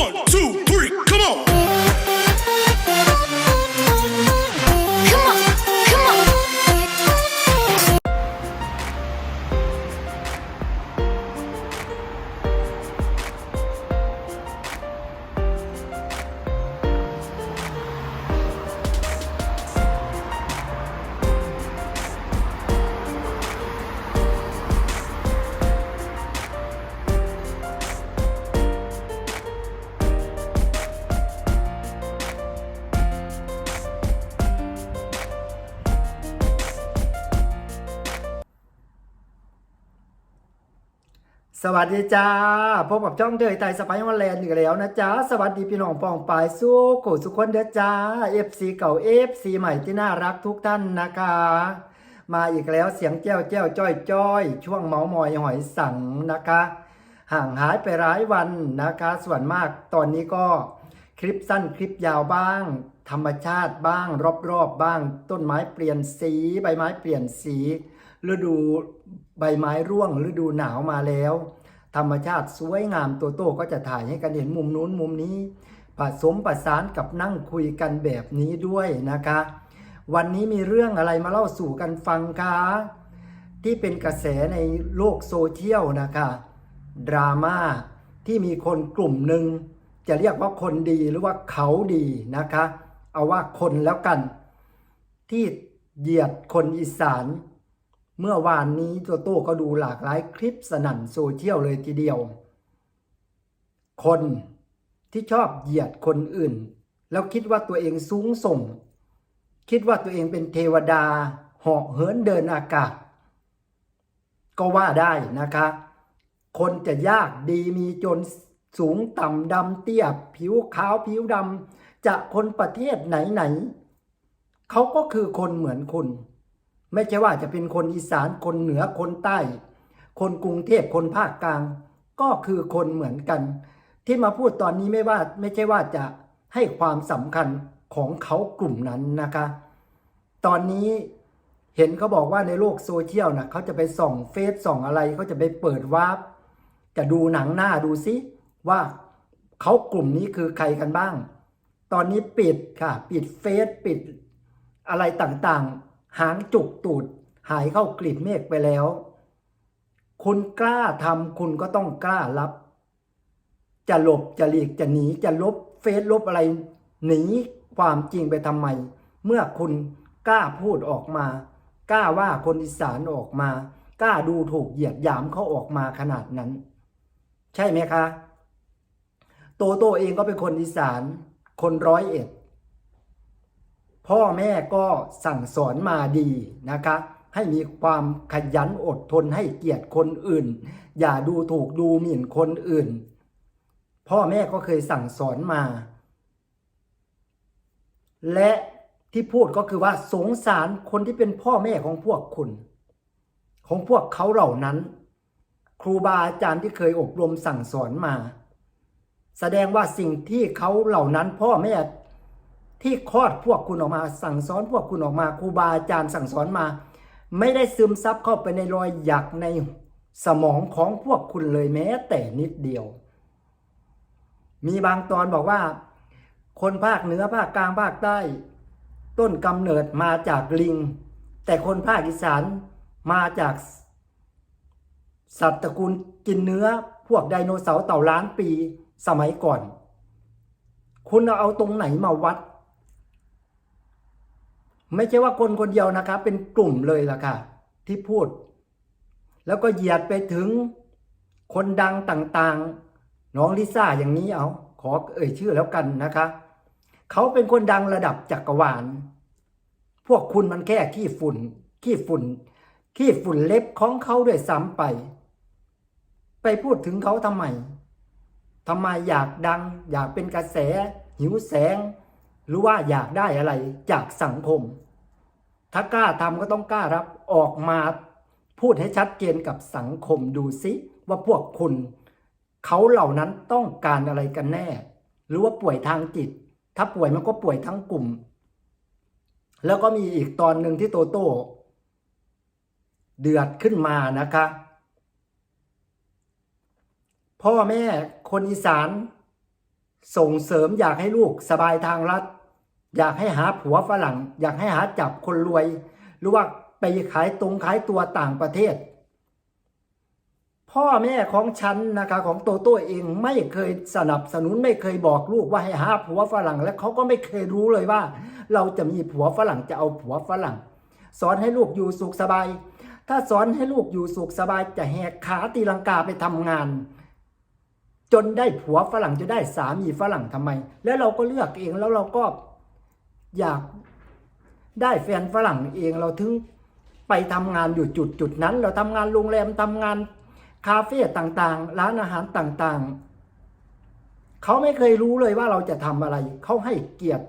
One, two, สวัสดีจ้า พบกับช่องเดยไทยสไปซ์ฮอลแลนด์อีกแล้วนะจ๊ะสวัสดีพี่น้องปองปายสู้โกสุขคนเด้อจ้า FC เก่า FC ใหม่ที่น่ารักทุกท่านนะคะ มาอีกแล้วเสียงแจ้วแจ้วจ้อยจ้อยช่วงเมาส์มอยหอยสังนะคะ ห่างหายไปหลายวันนะคะ ส่วนมากตอนนี้ก็คลิปสั้นคลิปยาวบ้าง ธรรมชาติบ้าง รอบๆบบ้าง ต้นไม้เปลี่ยนสี ใบไม้เปลี่ยนสี ฤดูใบไม้ร่วงฤดูหนาวมาแล้ว ธรรมชาติสวยงามตัวโตก็จะถ่ายให้กันเห็นมุมนู้นมุมนี้ ผสมประสานกับนั่งคุยกันแบบนี้ด้วยนะคะ วันนี้มีเรื่องอะไรมาเล่าสู่กันฟังคะที่เป็นกระแสในโลกโซเชียลนะคะดราม่าที่มีคนกลุ่มหนึ่งจะเรียกว่าคนดีหรือว่าเขาดีนะคะ เอาว่าคนแล้วกัน ที่เหยียดคนอีสาน เมื่อวานนี้ตัวโต้ก็ดูหลากหลายคลิปสนั่นโซเชียลเลยทีเดียว คนที่ชอบเหยียดคนอื่น แล้วคิดว่าตัวเองสูงส่ง คิดว่าตัวเองเป็นเทวดาเหาะเหินเดินอากาศ ก็ว่าได้นะคะ คนจะยากดีมีจนสูงต่ำดำเตี้ยผิวขาวผิวดำจะคนประเทศไหนๆเขาก็คือคนเหมือนคุณ ไม่ใช่ว่าจะเป็นคนอีสานคนเหนือคนใต้ คนกรุงเทพคนภาคกลาง ก็คือคนเหมือนกัน ที่มาพูดตอนนี้ไม่ว่าไม่ใช่ว่าจะให้ความสำคัญของเขากลุ่มนั้นนะคะ ตอนนี้เห็นเขาบอกว่าในโลกโซเชียลนะเขาจะไปส่องเฟซส่องอะไรเขาจะไปเปิดวาร์ปจะดูหนังหน้าดูซิว่าเขากลุ่มนี้คือใครกันบ้าง ตอนนี้ปิดค่ะ ปิดเฟซปิดอะไรต่างๆ หางจุกตูดหายเข้ากลีบเมฆไปแล้ว คุณกล้าทำคุณก็ต้องกล้ารับ จะหลบจะหลีกจะหนีจะลบเฟซลบอะไรหนีความจริงไปทำไม เมื่อคุณกล้าพูดออกมา กล้าว่าคนอีสานออกมา กล้าดูถูกเหยียดหยามเขาออกมาขนาดนั้น ใช่ไหมคะ โตโตเองก็เป็นคนอีสาน คนร้อยเอ็ด พ่อแม่ก็สั่งสอนมาดีนะคะ ให้มีความขยันอดทนให้เกียรติคนอื่น อย่าดูถูกดูหมิ่นคนอื่น พ่อแม่ก็เคยสั่งสอนมา และที่พูดก็คือว่าสงสารคนที่เป็นพ่อแม่ของพวกคุณ ของพวกเขาเหล่านั้น ครูบาอาจารย์ที่เคยอบรมสั่งสอนมา แสดงว่าสิ่งที่เขาเหล่านั้นพ่อแม่ ที่คลอดพวกคุณออกมา สั่งสอนพวกคุณออกมาครูบาอาจารย์สั่งสอนมา ไม่ได้ซึมซับเข้าไปในรอยหยักในสมองของพวกคุณเลยแม้แต่นิดเดียว มีบางตอนบอกว่า คนภาคเหนือภาคกลางภาคใต้ ต้นกำเนิดมาจากลิง แต่คนภาคอีสานมาจากสัตว์ตระกูลกินเนื้อพวกไดโนเสาร์เต่าล้านปีสมัยก่อน คุณเอาตรงไหนมาวัด ไม่ใช่ว่าคนคนเดียวนะครับ เป็นกลุ่มเลยล่ะค่ะ ที่พูด แล้วก็เหยียดไปถึงคนดังต่างๆ น้องลิซ่าอย่างนี้เอาขอเอ่ยชื่อแล้วกันนะคะ เขาเป็นคนดังระดับจักรวาล พวกคุณมันแค่ขี้ฝุ่น ขี้ฝุ่น ขี้ฝุ่นเล็บของเขาด้วยซ้ำไป ไปพูดถึงเขาทำไมทำไมอยากดัง อยากเป็นกระแส หิวแสง หรือว่าอยากได้อะไรจากสังคม ถ้ากล้าทำก็ต้องกล้ารับออกมาพูดให้ชัดเจนกับสังคมดูซิว่าพวกคุณเขาเหล่านั้นต้องการอะไรกันแน่ หรือว่าป่วยทางจิต ถ้าป่วยมันก็ป่วยทั้งกลุ่ม แล้วก็มีอีกตอนหนึ่งที่โตโต้เดือดขึ้นมานะคะ พ่อแม่คนอีสานส่งเสริมอยากให้ลูกสบายทางรัฐ อยากให้หาผัวฝรั่ง อยากให้หาจับคนรวย หรือว่าไปขายตรงขายตัวต่างประเทศ พ่อแม่ของฉันนะคะของโตโต้เองไม่เคยสนับสนุนไม่เคยบอกลูกว่าให้หาผัวฝรั่ง และเขาก็ไม่เคยรู้เลยว่า เราจะมีผัวฝรั่งจะเอาผัวฝรั่ง สอนให้ลูกอยู่สุขสบาย ถ้าสอนให้ลูกอยู่สุขสบายจะแหกขาตีลังกาไปทำงานจนได้ผัวฝรั่งจะได้สามีฝรั่งทำไม แล้วเราก็เลือกเองแล้วเราก็ อยากได้แฟนฝรั่งเองเราถึงไปทำงานอยู่จุดจุดนั้น เราทำงานโรงแรมทำงานคาเฟ่ต่างๆ ร้านอาหารต่างๆ เขาไม่เคยรู้เลยว่าเราจะทำอะไร เขาให้เกียรติ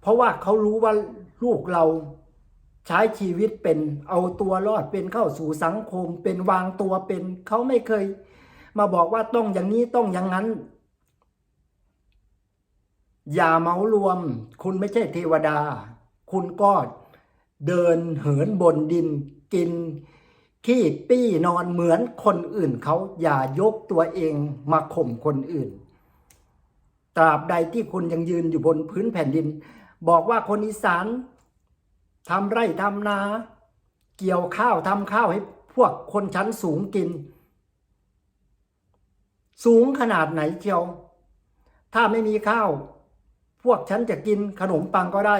เพราะว่าเขารู้ว่าลูกเราใช้ชีวิตเป็นเอาตัวรอดเป็นเข้าสู่สังคม เป็นวางตัวเป็น เขาไม่เคย มาบอกว่าต้องอย่างนี้ต้องอย่างนั้น อย่าเมารวม คุณไม่ใช่เทวดา คุณก็เดินเหินบนดินกิน ขี้ปี้นอนเหมือนคนอื่นเขาอย่ายกตัวเองมาข่มคนอื่น ตราบใดที่คุณยังยืนอยู่บนพื้นแผ่นดิน บอกว่าคนอีสานทำไร่ทำนา เกี่ยวข้าวทำข้าวให้พวกคนชั้นสูงกิน สูงขนาดไหนเชียว ถ้าไม่มีข้าว พวกฉันจะกินขนมปังก็ได้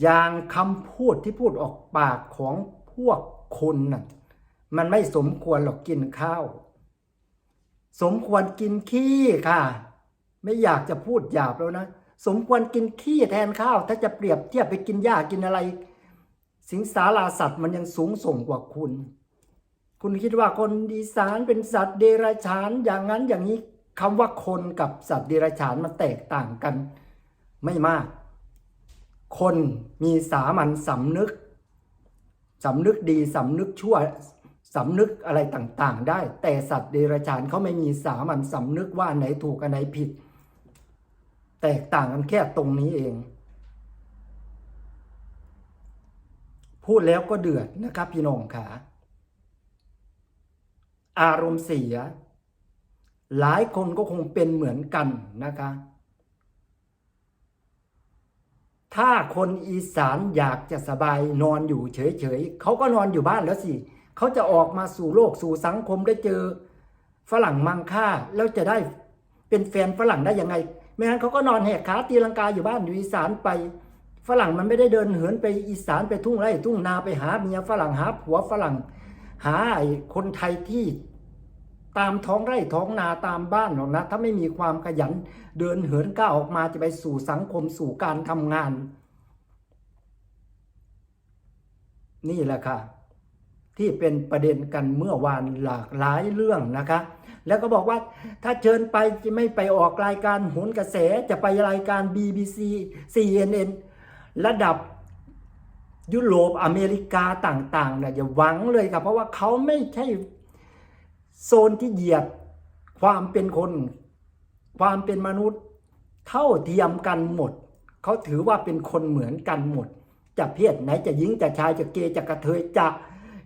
อย่างคำพูดที่พูดออกปากของพวกคนน่ะมันไม่สมควรหรอกกินข้าว สมควรกินขี้ค่ะ ไม่อยากจะพูดหยาบแล้วนะ สมควรกินขี้แทนข้าว ถ้าจะเปรียบเทียบไปกินหญ้ากินอะไร สิงสาราสัตว์มันยังสูงส่งกว่าคุณ คุณคิดว่าคนอีสานเป็นสัตว์เดรัจฉานอย่างนั้นอย่างนี้ คำว่าคนกับสัตว์เดรัจฉานมันแตกต่างกันไม่มาก คนมีสามัญสำนึกสำนึกดีสำนึกชั่วสำนึกอะไรต่างๆ ได้ แต่สัตว์เดรัจฉานเขาไม่มีสามัญสำนึกว่าไหนถูกอันไหนผิด แตกต่างกันแค่ตรงนี้เอง พูดแล้วก็เดือดนะครับพี่น้องขาอารมณ์เสีย หลายคนก็คงเป็นเหมือนกันนะคะ ถ้าคนอีสานอยากจะสบายนอนอยู่เฉยๆเขาก็นอนอยู่บ้านแล้วสิเขาจะออกมาสู่โลกสู่สังคมได้เจอ ฝรั่งมังค่าแล้วจะได้เป็นแฟนฝรั่งได้ยังไง ไม่งั้นเขาก็นอนแหกขาตีลังกาอยู่บ้านอยู่อีสานไป ฝรั่งมันไม่ได้เดินเหินไปอีสานไปทุ่งไร่ทุ่งนาไปหาเมียฝรั่งหาผัวฝรั่งหาไอ้คนไทยที่ ตามท้องไร่ท้องนาตามบ้านหรอกนะ ถ้าไม่มีความขยันเดินเหินก้าวออกมาจะไปสู่สังคมสู่การทำงาน นี่แหละค่ะ ที่เป็นประเด็นกันเมื่อวานหลากหลายเรื่องนะคะ แล้วก็บอกว่าถ้าเชิญไปจะไม่ไปออกรายการโหนกระแสจะไปรายการ BBC CNN ระดับยุโรปอเมริกาต่างๆเนี่ยอย่าหวังเลยครับเพราะว่าเขาไม่ใช่ โซนที่เหยียดความเป็นคน ความเป็นมนุษย์ เท่าเทียมกันหมด เขาถือว่าเป็นคนเหมือนกันหมด จะเพศไหนจะหญิงจะชายจะเกย์จะกระเทยจะ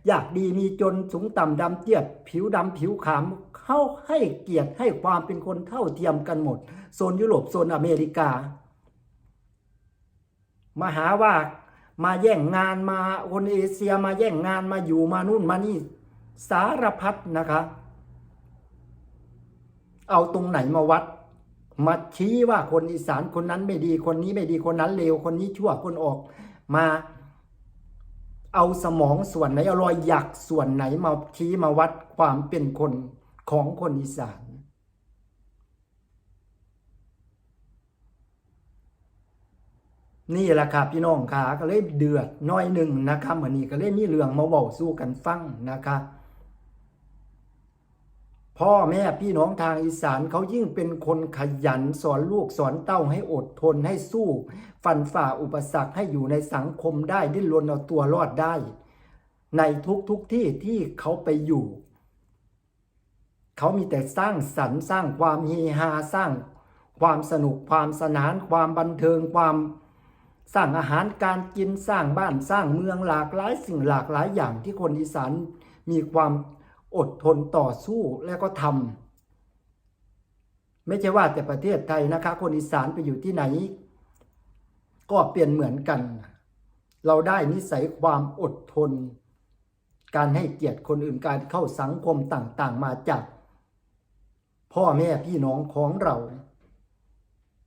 อยากดีมีจนสูงต่ำดำเตี้ยผิวดำผิวขาวเขาให้เกียรติให้ความเป็นคนเท่าเทียมกันหมด โซนยุโรปโซนอเมริกา มาหาว่ามาแย่งงานมาคนเอเชียมาแย่งงานมาอยู่มานู่นมานี่สารพัดนะคะ เอาตรงไหนมาวัด มาชี้ว่าคนอีสานคนนั้นไม่ดีคนนี้ไม่ดีคนนั้นเลวคนนี้ชั่วคนออก มาเอาสมองส่วนไหนเอารอยหยักส่วนไหนมาชี้มาวัดความเป็นคนของคนอีสาน นี่แหละครับพี่น้องขาก็เลยเดือดน้อยหนึ่งนะครับเหมือนนี้ก็เลยมีเรื่องมาบอกสู้กันฟังนะครับ พ่อแม่พี่น้องทางอีสานเขายิ่งเป็นคนขยันสอนลูกสอนเต้าให้อดทนให้สู้ ฟันฝ่าอุปสรรคให้อยู่ในสังคมได้ดิ้นรนเอาตัวรอดได้ ในทุกทุกที่ที่เขาไปอยู่ เขามีแต่สร้างสรรค์สร้างความเฮฮาสร้าง ความสนุกความสนาน ความบันเทิงความสร้างอาหารการกินสร้างบ้านสร้างเมืองหลากหลายสิ่งหลากหลายอย่างที่คนอีสานมีความ อดทนต่อสู้แล้วก็ทำไม่ใช่ว่าแต่ประเทศไทยนะคะ คนอีสานไปอยู่ที่ไหน ก็เปลี่ยนเหมือนกัน เราได้นิสัยความอดทน การให้เกียรติคนอื่นการเข้าสังคมต่างๆ มาจาก พ่อแม่พี่น้องของเรา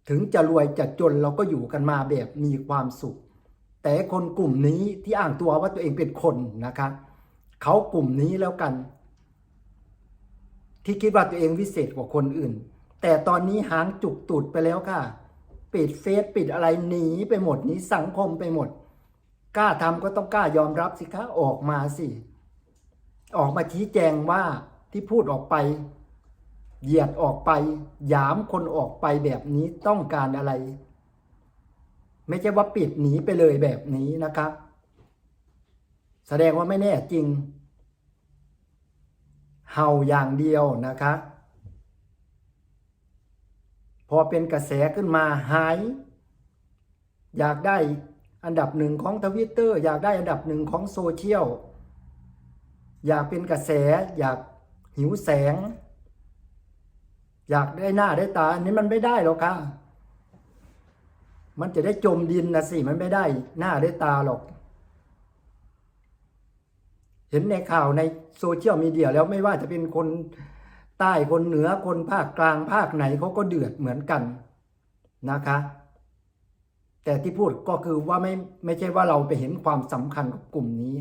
ถึงจะรวยจะจนเราก็อยู่กันมาแบบมีความสุข แต่คนกลุ่มนี้ที่อ้างตัวว่าตัวเองเป็นคนนะคะเขากลุ่มนี้แล้วกัน ที่คิดว่าตัวเองวิเศษกว่าคนอื่น แต่ตอนนี้หางจุกตูดไปแล้วค่ะ ปิดเฟซปิดอะไรหนีไปหมดหนีสังคมไปหมด กล้าทำก็ต้องกล้ายอมรับสิคะออกมาสิ ออกมาชี้แจงว่าที่พูดออกไป เหยียดออกไปหยามคนออกไปแบบนี้ต้องการอะไร ไม่ใช่ว่าปิดหนีไปเลยแบบนี้นะครับ แสดงว่าไม่แน่จริง เห่าอย่างเดียวนะคะ พอเป็นกระแสขึ้นมาหาย อยากได้อันดับหนึ่งของทวิตเตอร์อยากได้อันดับหนึ่งของโซเชียลอยากเป็นกระแสอยากหิวแสง อยากได้หน้าได้ตาอันนี้มันไม่ได้หรอกค่ะ มันจะได้จมดินนะสิ มันไม่ได้หน้าได้ตาหรอก เห็นในข่าวในโซเชียลมีเดียแล้วไม่ว่าจะเป็นคนใต้คนเหนือคนภาคกลางภาคไหนเขาก็เดือดเหมือนกันนะคะ แต่ที่พูดก็คือว่าไม่ไม่ใช่ว่าเราไปเห็นความสำคัญกับกลุ่มนี้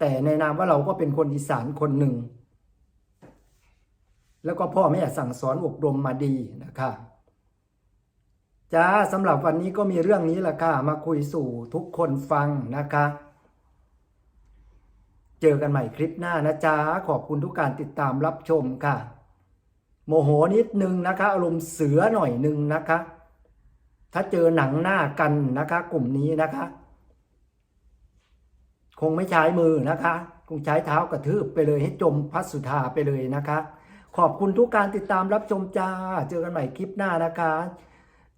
แต่ในนามว่าเราก็เป็นคนอีสานคนหนึ่ง แล้วก็พ่อแม่สั่งสอนอบรมมาดีนะคะจ้าสำหรับวันนี้ก็มีเรื่องนี้ละค่ะมาคุยสู่ทุกคนฟังนะคะ เจอกันใหม่คลิปหน้านะจ๊ะ ขอบคุณทุกการติดตามรับชมค่ะ โมโหนิดนึงนะคะ อารมณ์เสือหน่อยนึงนะคะ ถ้าเจอหนังหน้ากันนะคะ กลุ่มนี้นะคะ คงไม่ใช้มือนะคะ คงใช้เท้ากระทืบไปเลยให้จมพัสสุธาไปเลยนะคะ ขอบคุณทุกการติดตามรับชมจ้า เจอกันใหม่คลิปหน้านะคะ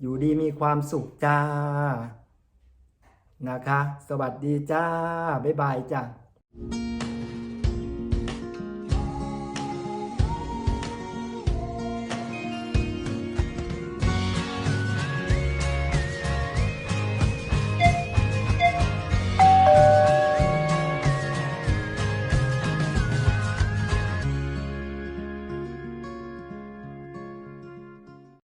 อยู่ดีมีความสุขจ้านะคะ สวัสดีจ้า บ๊ายบายจ้า Música